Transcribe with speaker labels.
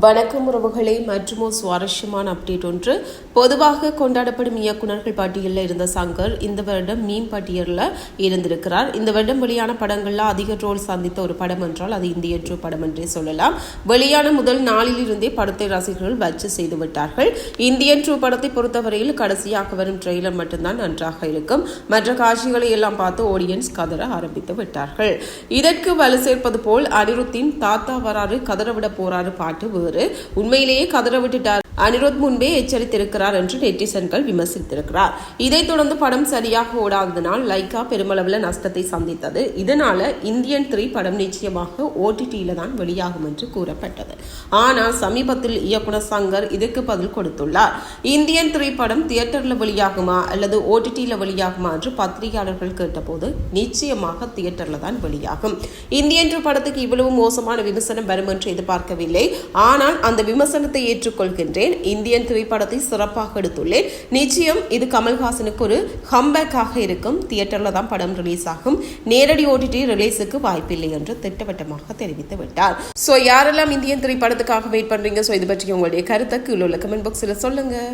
Speaker 1: வணக்கம் உறவுகளே மற்றும் சுவாரஸ்யமான அப்டேட் ஒன்று. பொதுவாக கொண்டாடப்படும் இயக்குனர்கள் பட்டியலில் இருந்த சங்கர் இந்த வருடம் மீன் பட்டியலில் இருந்திருக்கிறார். இந்த வருடம் வெளியான படங்களில் அதிக ரோல் சந்தித்த ஒரு படம் என்றால் அது இந்திய ட்ரூ படம் என்றே சொல்லலாம். வெளியான முதல் நாளிலிருந்தே படத்தை ரசிகர்கள் வச்சு செய்து விட்டார்கள். இந்தியன் ட்ரூ படத்தை பொறுத்தவரையில் கடைசியாக வரும் ட்ரெய்லர் மட்டும்தான் நன்றாக இருக்கும். மற்ற காட்சிகளை எல்லாம் பார்த்து ஆடியன்ஸ் கதற ஆரம்பித்து விட்டார்கள். இதற்கு வலு சேர்ப்பது போல் அனிருத்தின் தாத்தா வராரு கதற விட போறாரு பாட்டு பேசுபவர் உண்மையிலேயே கதற விட்டுட்டார். அனிருத் முன்பே எச்சரித்திருக்கிறார் என்று நெட்டிசன்கள் விமர்சித்திருக்கிறார். இதைத் தொடர்ந்து படம் சரியாக ஓடாததனால் லைக்கா பெருமளவில் நஷ்டத்தை சந்தித்தது. இதனால இந்தியன் த்ரீ படம் நிச்சயமாக ஓடிடியில தான் வெளியாகும் என்று கூறப்பட்டது. ஆனால் சமீபத்தில் இயக்குனர் சங்கர் இதற்கு பதில் கொடுத்துள்ளார். இந்தியன் த்ரீ படம் தியேட்டர்ல வெளியாகுமா அல்லது ஓடிடியில வெளியாகுமா என்று பத்திரிகையாளர்கள் கேட்டபோது நிச்சயமாக தியேட்டர்ல தான் வெளியாகும். இந்தியன் த்ரீ படத்துக்கு இவ்வளவு மோசமான விமர்சனம் வரும் என்று எதிர்பார்க்கவில்லை. ஆனால் அந்த விமர்சனத்தை ஏற்றுக்கொள்கின்றேன். இந்தியன் திரைப்படத்தை சிறப்பாக எடுத்துள்ளேன். நிச்சயம் இது கமல்ஹாசனுக்கு ஒரு ஹம்பேக்காக இருக்கும். தியேட்டரில் தான் படம் ரிலீஸ் ஆகும். நேரடி ஓடிடி ரிலீஸுக்கு வாய்ப்பில்லை என்று திட்டவட்டமாக தெரிவித்து விட்டார். ஸோ யாரெல்லாம் இந்தியன் திரைப்படத்துக்காக வெயிட் பண்ணுறீங்க ஸோ இது பற்றி உங்களுடைய கருத்தை கீழே உள்ள கமெண்ட் பாக்ஸில் சொல்லுங்கள்